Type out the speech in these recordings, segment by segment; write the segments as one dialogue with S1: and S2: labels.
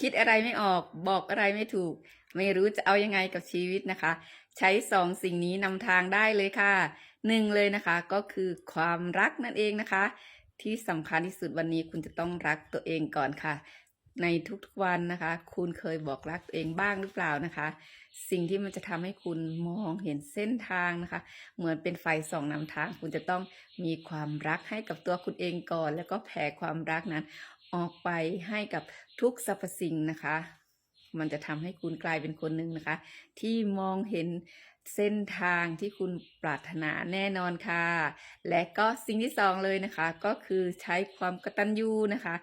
S1: คิดอะไรไม่ออกบอกอะไรไม่ถูก ไม่รู้จะเอายังไงกับชีวิตนะคะ ใช้สองสิ่งนี้นำทางได้เลยค่ะหนึ่งเลยนะคะก็คือความรักนั่นเองนะคะ ที่สำคัญที่สุดวันนี้คุณจะต้องรักตัวเองก่อนค่ะ ในทุกๆวันนะคะ คุณเคยบอกรักตัวเองบ้างหรือเปล่านะคะ สิ่งที่มันจะทำให้คุณมองเห็นเส้นทางนะคะ เหมือนเป็นไฟส่องนำทาง คุณจะต้องมีความรักให้กับตัวคุณเองก่อน แล้วก็แผ่ความรักนั้น ออกไปให้กับทุกสรรพสิ่งนะคะ มันจะทำให้คุณกลายเป็นคนหนึ่งนะคะ ที่มองเห็นเส้นทางที่คุณปรารถนาแน่นอนค่ะ และก็สิ่งที่สองเลยนะคะ ก็คือใช้ความกตัญญูนะคะ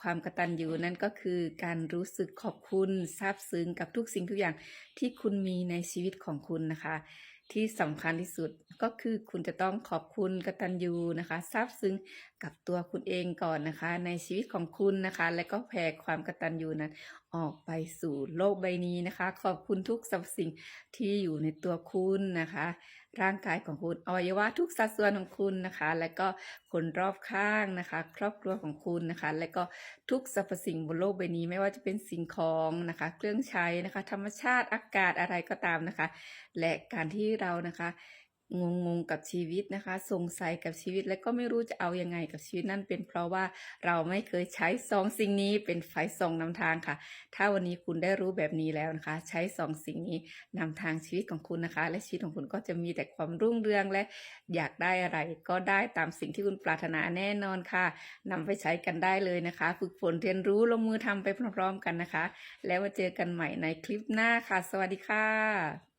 S1: ความกตัญญูนั่นก็คือการรู้สึกขอบคุณซาบซึ้งกับทุกสิ่งทุกอย่างที่คุณมีในชีวิตของคุณนะคะ ที่สำคัญที่สุดก็คือคุณจะต้องขอบคุณกตัญญูนะคะซาบซึ้งกับตัวคุณเองก่อนนะคะ ในชีวิตของคุณนะคะ และก็แผ่ความกตัญญูนั้น ออกไปสู่โลกใบนี้นะคะ ขอบคุณทุกสรรพสิ่งที่อยู่ในตัวคุณนะคะ ร่างกายของคุณอวัยวะทุกสัดส่วนของคุณนะคะ และก็คนรอบข้างนะคะ ครอบครัวของคุณนะคะ และก็ทุกสรรพสิ่งบนโลกใบนี้ไม่ว่าจะเป็นสิ่งของนะคะ เครื่องใช้นะคะ ธรรมชาติอากาศอะไรก็ตามนะคะ และการที่เรานะคะ งงงกับชีวิตนะคะ สงสัยกับชีวิตและก็ไม่รู้จะเอายังไงกับชีวิตนั่นเป็นเพราะว่าเราไม่เคยใช้สองสิ่งนี้เป็นไฟส่องนำทางค่ะ ถ้าวันนี้คุณได้รู้แบบนี้แล้วนะคะ ใช้สองสิ่งนี้นำทางชีวิตของคุณนะคะ และชีวิตของคุณก็จะมีแต่ความรุ่งเรืองและอยากได้อะไร ก็ได้ตามสิ่งที่คุณปรารถนาแน่นอนค่ะนำไปใช้กันได้เลยนะคะ ฝึกฝนเรียนรู้ลงมือทำไปพร้อมๆกันนะคะ แล้วมาเจอกันใหม่ในคลิปหน้าค่ะ สวัสดีค่ะ